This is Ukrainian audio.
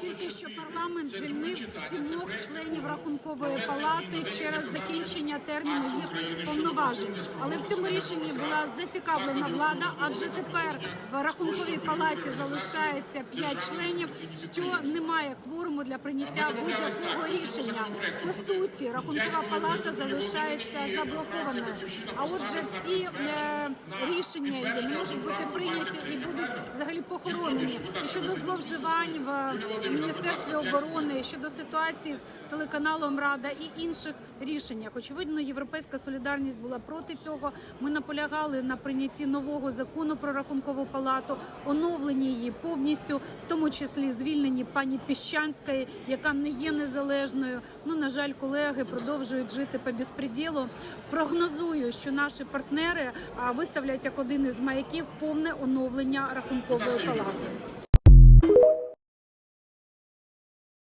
Тільки що парламент звільнив сімох членів рахункової палати через закінчення терміну їх повноважень. Але в цьому рішенні була зацікавлена влада, адже тепер в рахунковій палаті залишається п'ять членів, що немає кворуму для прийняття будь-якого рішення. По суті, рахункова палата залишається заблокованою. А отже, всі е, рішення її не можуть бути прийняті і будуть похоронені. Щодо зловживань в міністерстві оборони, щодо ситуації з телеканалом Рада і інших рішеннях. Очевидно, європейська солідарність була проти цього. Ми наполягали на прийнятті нового закону про рахункову палату, оновленні її повністю, в тому числі звільненні пані Піщанської, яка не є незалежною. Ну на жаль, колеги продовжують жити по безпреділу. Прогнозую, що наші партнери виставлять як один із маяків повне оновлення рахункової палати.